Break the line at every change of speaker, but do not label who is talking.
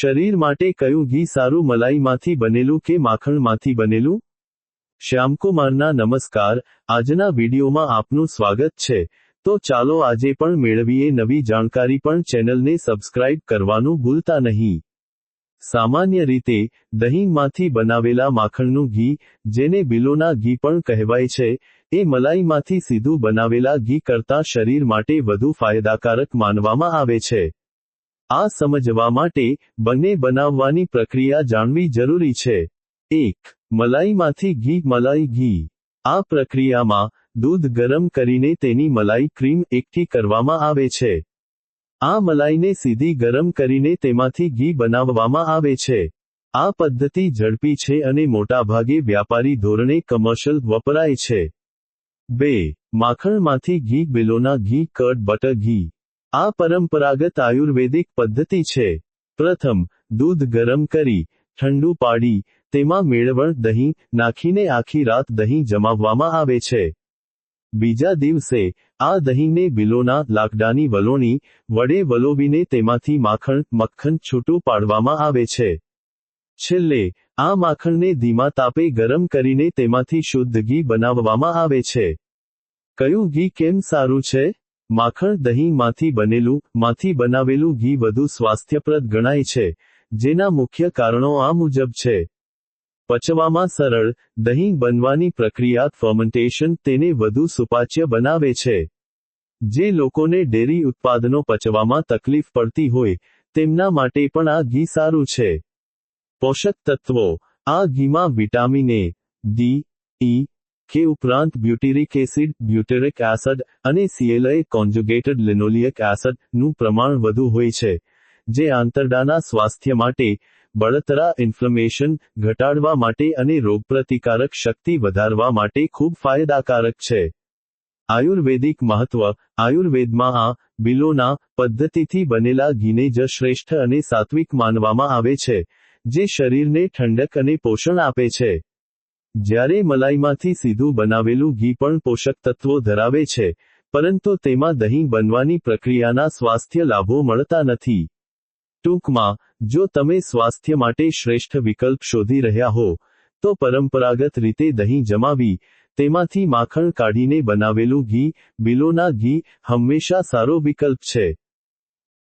શરીર માટે કયું ઘી સારું મલાઈમાંથી બનેલું કે માખણમાંથી બનેલું? શ્યામકુમારના નમસ્કાર, આજના વિડીયોમાં આપનું સ્વાગત છે. તો ચાલો આજે પણ મેળવીએ નવી જાણકારી પણ ચેનલને સબસ્ક્રાઇબ કરવાનું ભૂલતા નહીં. સામાન્ય રીતે, દહીંમાંથી બનાવેલા માખણનું ઘી, જેને બિલોના ઘી પણ કહેવાય છે, એ મલાઈમાંથી સીધું બનાવેલા ઘી કરતાં શરીર માટે વધુ ફાયદાકારક માનવામાં આવે છે. આ સમજવા માટે બંને બનાવવાની પ્રક્રિયા જાણવી જરૂરી છે. એક, મલાઈમાંથી ઘી, મલાઈ ઘી. આ પ્રક્રિયામાં દૂધ ગરમ કરીને તેની મલાઈ ક્રીમ એકઠી કરવામાં આવે છે. આ મલાઈને સીધી ગરમ કરીને તેમાંથી ઘી બનાવવામાં આવે છે. આ પદ્ધતિ ઝડપી છે અને મોટાભાગે વ્યાપારી ધોરણે કમર્શિયલ વપરાય છે. બે, માખણમાંથી ઘી, બિલોના ઘી કર્ડ બટર ઘી. આ પરંપરાગત આયુર્વેદિક પદ્ધતિ છે. પ્રથમ, દૂધ ગરમ કરી, ઠંડુ પાડી, તેમાં મેળવણ, દહીં નાખીને આખી રાત દહીં જમાવવામાં આવે છે. બીજા દિવસે, આ દહીંને બિલોના, લાકડાની વલોણી, વડે વલોવીને તેમાંથી માખણ, મક્ખન છૂટું પાડવામાં આવે છે. છેલ્લે, આ માખણને ધીમા તાપે ગરમ કરીને તેમાંથી શુદ્ધ ઘી બનાવવામાં આવે છે. કયું ઘી કેમ સારું છે? માખણ દહીંમાંથી બનેલું, માંથી બનાવેલું ઘી વધુ સ્વાસ્થ્યપ્રદ ગણાય છે, જેના મુખ્ય કારણો આ મુજબ છે. પચવામાં સરળ, દહીં બનવાની પ્રક્રિયા ફર્મેન્ટેશન તેને વધુ સુપાચ્ય બનાવે છે. જે લોકોને ડેરી ઉત્પાદનો પચવામાં તકલીફ પડતી હોય, તેમના માટે પણ આ ઘી સારું છે. પોષક તત્વો. આ ઘીમાં વિટામિન એ ડી ઈ કે ઉપરાંત બ્યુટેરિક એસિડ બ્યુટેરિક એસિડ અને સીએલએ કોન્જ્યુગેટેડ લિનોલિયક એસિડનું પ્રમાણ વધુ હોય છે, જે આંતરડાના સ્વાસ્થ્ય માટે બળતરા ઇન્ફ્લેમેશન ઘટાડવા માટે અને રોગપ્રતિકારક શક્તિ વધારવા માટે ખૂબ ફાયદાકારક છે. આયુર્વેદિક મહત્વ, આયુર્વેદમાં આ બિલોના પદ્ધતિથી બનેલા ઘીને જ શ્રેષ્ઠ અને સાત્વિક માનવામાં આવે છે, જે શરીરને ઠંડક અને પોષણ આપે છે. જ્યારે મલાઈમાંથી સીધું બનાવેલું ઘી પણ પોષક તત્વો ધરાવે છે, પરંતુ તેમાં દહીં બનવાની પ્રક્રિયાના સ્વાસ્થ્ય લાભો મળતા નથી. ટૂંકમાં, જો તમે સ્વાસ્થ્ય માટે શ્રેષ્ઠ વિકલ્પ શોધી રહ્યા હો, તો પરંપરાગત રીતે દહીં જમાવી, તેમાંથી માખણ કાઢીને બનાવેલું ઘી, બિલોના ઘી, હંમેશા સારો વિકલ્પ છે.